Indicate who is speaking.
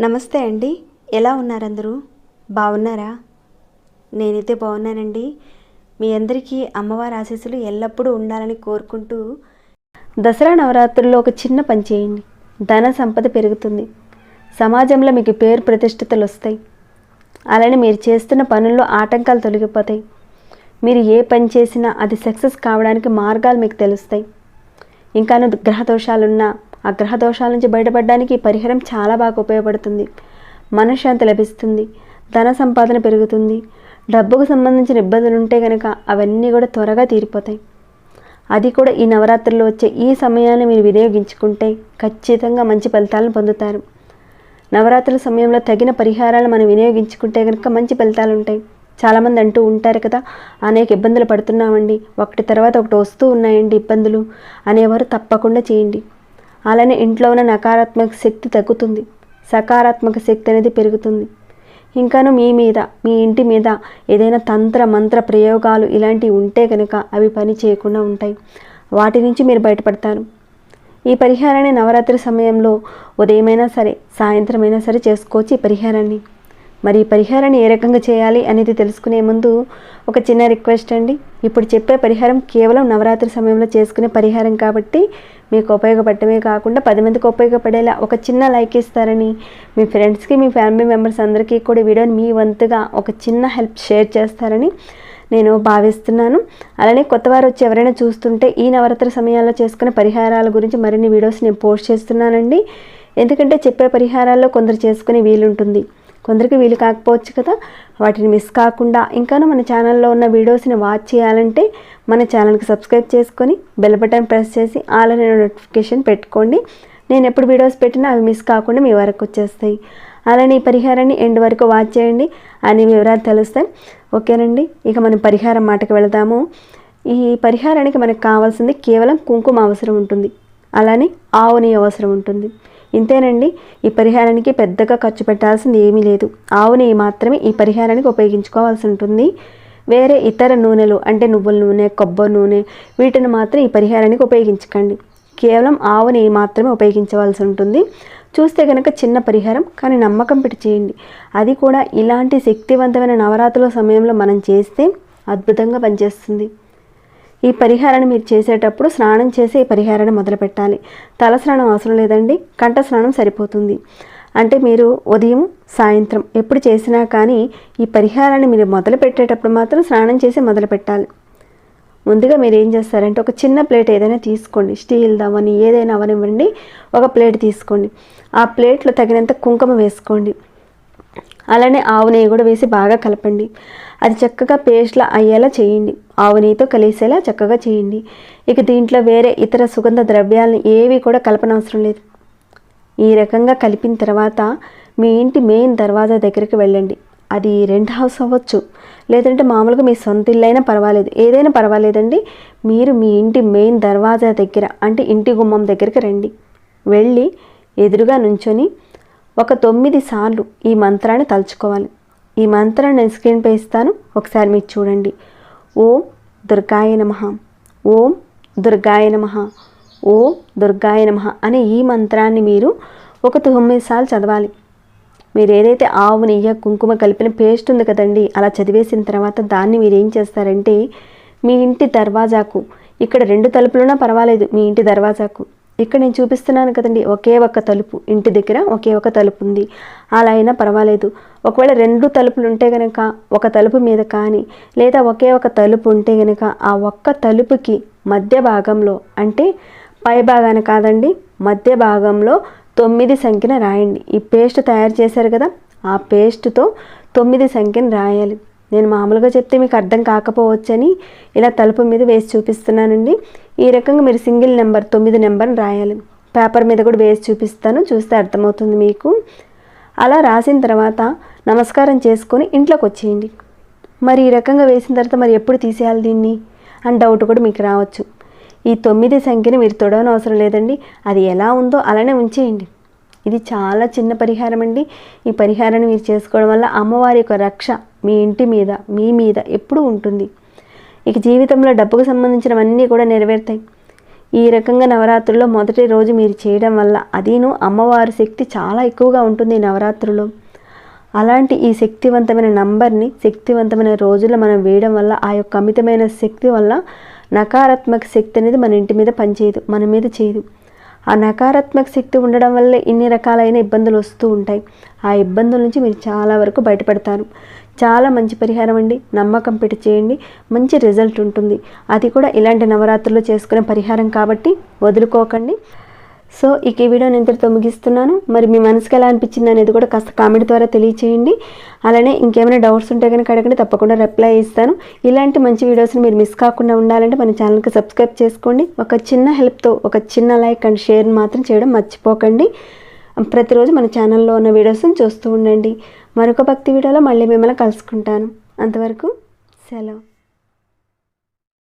Speaker 1: నమస్తే అండి. ఎలా ఉన్నారు అందరూ బాగున్నారా? నేనైతే బాగున్నానండి. మీ అందరికీ అమ్మవారి ఆశీస్సులు ఎల్లప్పుడూ ఉండాలని కోరుకుంటూ దసరా నవరాత్రుల్లో ఒక చిన్న పని చేయండి. ధన సంపద పెరుగుతుంది. సమాజంలో మీకు పేరు ప్రతిష్టతలు వస్తాయి. అలానే మీరు చేస్తున్న పనుల్లో ఆటంకాలు తొలగిపోతాయి. మీరు ఏ పని చేసినా అది సక్సెస్ కావడానికి మార్గాలు మీకు తెలుస్తాయి. ఇంకాను గ్రహదోషాలున్నా ఆ గ్రహ దోషాల నుంచి బయటపడడానికి ఈ పరిహారం చాలా బాగా ఉపయోగపడుతుంది. మనశ్శాంతి లభిస్తుంది ధన సంపాదన పెరుగుతుంది డబ్బుకు సంబంధించిన ఇబ్బందులు ఉంటే కనుక అవన్నీ కూడా త్వరగా తీరిపోతాయి. అది కూడా ఈ నవరాత్రుల్లో వచ్చే ఈ సమయాన్ని మీరు వినియోగించుకుంటే ఖచ్చితంగా మంచి ఫలితాలను పొందుతారు. నవరాత్రుల సమయంలో తగిన పరిహారాలు మనం వినియోగించుకుంటే కనుక మంచి ఫలితాలు ఉంటాయి. చాలామంది అంటూ ఉంటారు కదా అనేక ఇబ్బందులు పడుతున్నామండి. ఒకటి తర్వాత ఒకటి వస్తూ ఉన్నాయండి ఇబ్బందులు అనేవారు తప్పకుండా చేయండి. అలానే ఇంట్లో ఉన్న నకారాత్మక శక్తి తగ్గుతుంది. సకారాత్మక శక్తి అనేది పెరుగుతుంది. ఇంకాను మీ మీద మీ ఇంటి మీద ఏదైనా తంత్ర మంత్ర ప్రయోగాలు ఇలాంటివి ఉంటే కనుక అవి పని చేయకుండా ఉంటాయి. వాటి నుంచి మీరు బయటపడతారు. ఈ పరిహారాన్ని నవరాత్రి సమయంలో ఉదయమైనా సరే సాయంత్రం అయినా సరే చేసుకోవచ్చు ఈ పరిహారాన్ని. మరి ఈ పరిహారాన్ని ఏ రకంగా చేయాలి అనేది తెలుసుకునే ముందు ఒక చిన్న రిక్వెస్ట్ అండి. ఇప్పుడు చెప్పే పరిహారం కేవలం నవరాత్రి సమయంలో చేసుకునే పరిహారం కాబట్టి మీకు ఉపయోగపడటమే కాకుండా పది మందికి ఉపయోగపడేలా ఒక చిన్న లైక్ ఇస్తారని మీ ఫ్రెండ్స్కి మీ ఫ్యామిలీ మెంబర్స్ అందరికీ కూడా వీడియోని మీ వంతుగా ఒక చిన్న హెల్ప్ షేర్ చేస్తారని నేను భావిస్తున్నాను. అలానే కొత్త వారు వచ్చి ఎవరైనా చూస్తుంటే ఈ నవరాత్రి సమయాల్లో చేసుకునే పరిహారాల గురించి మరిన్ని వీడియోస్ నేను పోస్ట్ చేస్తున్నానండి. ఎందుకంటే చెప్పే పరిహారాల్లో కొందరు చేసుకునే వీలుంటుంది. కొందరికి వీలు కాకపోవచ్చు కదా. వాటిని మిస్ కాకుండా ఇంకాను మన ఛానల్లో ఉన్న వీడియోస్ని వాచ్ చేయాలంటే మన ఛానల్కి సబ్స్క్రైబ్ చేసుకొని బెల్ బటన్ ప్రెస్ చేసి ఆల్ అనే నోటిఫికేషన్ పెట్టుకోండి. నేను ఎప్పుడు వీడియోస్ పెట్టినా అవి మిస్ కాకుండా మీ వరకు వచ్చేస్తాయి. అలానే ఈ పరిహారాన్ని ఎండ్ వరకు వాచ్ చేయండి. అనే వివరాలు తెలుస్తాయి. ఓకేనండి ఇక మనం పరిహారం మాటకు వెళదాము. ఈ పరిహారానికి మనకు కావాల్సింది కేవలం కుంకుమ అవసరం ఉంటుంది. అలానే ఆవు నెయ్యి అవసరం ఉంటుంది. ఇంతేనండి ఈ పరిహారానికి పెద్దగా ఖర్చు పెట్టాల్సింది ఏమీ లేదు. ఆవు నెయ్యి మాత్రమే ఈ పరిహారానికి ఉపయోగించుకోవాల్సి ఉంటుంది. వేరే ఇతర నూనెలు అంటే నువ్వుల నూనె కొబ్బరి నూనె వీటిని మాత్రం ఈ పరిహారానికి ఉపయోగించకండి. కేవలం ఆవు నెయ్యి మాత్రమే ఉపయోగించవలసి ఉంటుంది. చూస్తే కనుక చిన్న పరిహారం కానీ నమ్మకం పెట్టి చేయండి అది కూడా ఇలాంటి శక్తివంతమైన నవరాత్రుల సమయంలో మనం చేస్తే అద్భుతంగా పనిచేస్తుంది. ఈ పరిహారాన్ని మీరు చేసేటప్పుడు స్నానం చేసి ఈ పరిహారాన్ని మొదలు పెట్టాలి. తల స్నానం అవసరం లేదండి. కంఠ స్నానం సరిపోతుంది. అంటే మీరు ఉదయం సాయంత్రం ఎప్పుడు చేసినా కానీ ఈ పరిహారాన్ని మీరు మొదలు పెట్టేటప్పుడు మాత్రం స్నానం చేసి మొదలు పెట్టాలి. ముందుగా మీరు ఏం చేస్తారంటే ఒక చిన్న ప్లేట్ ఏదైనా తీసుకోండి. స్టీల్ దవని ఏదైనా అవనివ్వండి. ఒక ప్లేట్ తీసుకోండి. ఆ ప్లేట్లో తగినంత కుంకుమ వేసుకోండి. అలానే ఆవు నెయ్యి కూడా వేసి బాగా కలపండి. అది చక్కగా పేస్ట్లా అయ్యేలా చేయండి. ఆవు నెయ్యితో కలిసేలా చక్కగా చేయండి. ఇక దీంట్లో వేరే ఇతర సుగంధ ద్రవ్యాలను ఏవి కూడా కలపనవసరం లేదు. ఈ రకంగా కలిపిన తర్వాత మీ ఇంటి మెయిన్ దర్వాజా దగ్గరికి వెళ్ళండి. అది రెంట్ హౌస్ అవ్వచ్చు. లేదంటే మామూలుగా మీ సొంత ఇల్లు అయినా పర్వాలేదు. ఏదైనా పర్వాలేదండి. మీరు మీ ఇంటి మెయిన్ దర్వాజా దగ్గర అంటే ఇంటి గుమ్మం దగ్గరికి రండి. వెళ్ళి ఎదురుగా నుంచొని ఒక తొమ్మిది సార్లు ఈ మంత్రాన్ని తలుచుకోవాలి. ఈ మంత్రాన్ని నేను స్క్రీన్పై ఇస్తాను. ఒకసారి మీరు చూడండి. ఓం దుర్గాయ నమ. ఓం దుర్గాయ నమ. ఓం దుర్గాయ నమ అనే ఈ మంత్రాన్ని మీరు ఒక తొమ్మిది సార్లు చదవాలి. మీరు ఏదైతే ఆవు నెయ్య కుంకుమ కలిపిన పేస్ట్ ఉంది కదండి అలా చదివేసిన తర్వాత దాన్ని మీరు ఏం చేస్తారంటే మీ ఇంటి దర్వాజాకు ఇక్కడ రెండు తలుపులున్నా పర్వాలేదు మీ ఇంటి దర్వాజాకు ఇక్కడ నేను చూపిస్తున్నాను కదండి ఒకే ఒక్క తలుపు ఇంటి దగ్గర ఒకే ఒక తలుపు ఉంది. అలా అయినా పర్వాలేదు. ఒకవేళ రెండు తలుపులు ఉంటే కనుక ఒక తలుపు మీద కానీ లేదా ఒకే ఒక తలుపు ఉంటే కనుక ఆ ఒక్క తలుపుకి మధ్య భాగంలో అంటే పై భాగాన కాదండి మధ్య భాగంలో తొమ్మిది సంఖ్యను రాయండి. ఈ పేస్ట్ తయారు చేశారు కదా ఆ పేస్ట్తో తొమ్మిది సంఖ్యను రాయాలి. నేను మామూలుగా చెప్తే మీకు అర్థం కాకపోవచ్చని ఇలా తలుపు మీద వేసి చూపిస్తున్నానండి. ఈ రకంగా మీరు సింగిల్ నెంబర్ తొమ్మిది నెంబర్ని రాయాలి. పేపర్ మీద కూడా వేసి చూపిస్తాను చూస్తే అర్థమవుతుంది మీకు. అలా రాసిన తర్వాత నమస్కారం చేసుకొని ఇంట్లోకి వచ్చేయండి. మరి ఈ రకంగా వేసిన తర్వాత మరి ఎప్పుడు తీసేయాలి దీన్ని? అని డౌట్ కూడా మీకు రావచ్చు. ఈ తొమ్మిది సంఖ్యని మీరు తొడవని అవసరం లేదండి. అది ఎలా ఉందో అలానే ఉంచేయండి. ఇది చాలా చిన్న పరిహారం అండి. ఈ పరిహారాన్ని మీరు చేసుకోవడం వల్ల అమ్మవారి యొక్క రక్ష మీ ఇంటి మీద మీ మీద ఎప్పుడూ ఉంటుంది. ఇక జీవితంలో డబ్బుకు సంబంధించినవన్నీ కూడా నెరవేరుతాయి. ఈ రకంగా నవరాత్రుల్లో మొదటి రోజు మీరు చేయడం వల్ల అదీను అమ్మవారి శక్తి చాలా ఎక్కువగా ఉంటుంది ఈ నవరాత్రుల్లో. అలాంటి ఈ శక్తివంతమైన నంబర్ని శక్తివంతమైన రోజుల్లో మనం వేయడం వల్ల ఆ యొక్క అమితమైన శక్తి వల్ల నకారాత్మక శక్తి అనేది మన ఇంటి మీద పనిచేయదు మన మీద చేయదు. ఆ నకారాత్మక శక్తి ఉండడం వల్లే ఇన్ని రకాలైన ఇబ్బందులు వస్తూ ఉంటాయి. ఆ ఇబ్బందుల నుంచి మీరు చాలా వరకు బయటపడతారు. చాలా మంచి పరిహారం అండి. నమ్మకం పెట్టి చేయండి. మంచి రిజల్ట్ ఉంటుంది. అది కూడా ఇలాంటి నవరాత్రులు చేసుకునే పరిహారం కాబట్టి వదులుకోకండి. సో ఇక ఈ నేను ఇంతటితో ముగిస్తున్నాను. మరి మీ మనసుకి ఎలా అనిపించింది అనేది కూడా కాస్త కామెంట్ ద్వారా తెలియచేయండి. అలానే ఇంకేమైనా డౌట్స్ ఉంటే కనుక అడగండి తప్పకుండా రిప్లై ఇస్తాను. ఇలాంటి మంచి వీడియోస్ని మీరు మిస్ కాకుండా ఉండాలంటే మన ఛానల్కి సబ్స్క్రైబ్ చేసుకోండి. ఒక చిన్న హెల్ప్తో ఒక చిన్న లైక్ అండ్ షేర్ మాత్రం చేయడం మర్చిపోకండి. ప్రతిరోజు మన ఛానల్లో ఉన్న వీడియోస్ని చూస్తూ ఉండండి. మరొక భక్తి వీడియోలో మళ్ళీ మిమ్మల్ని కలుసుకుంటాను. అంతవరకు సెలవు.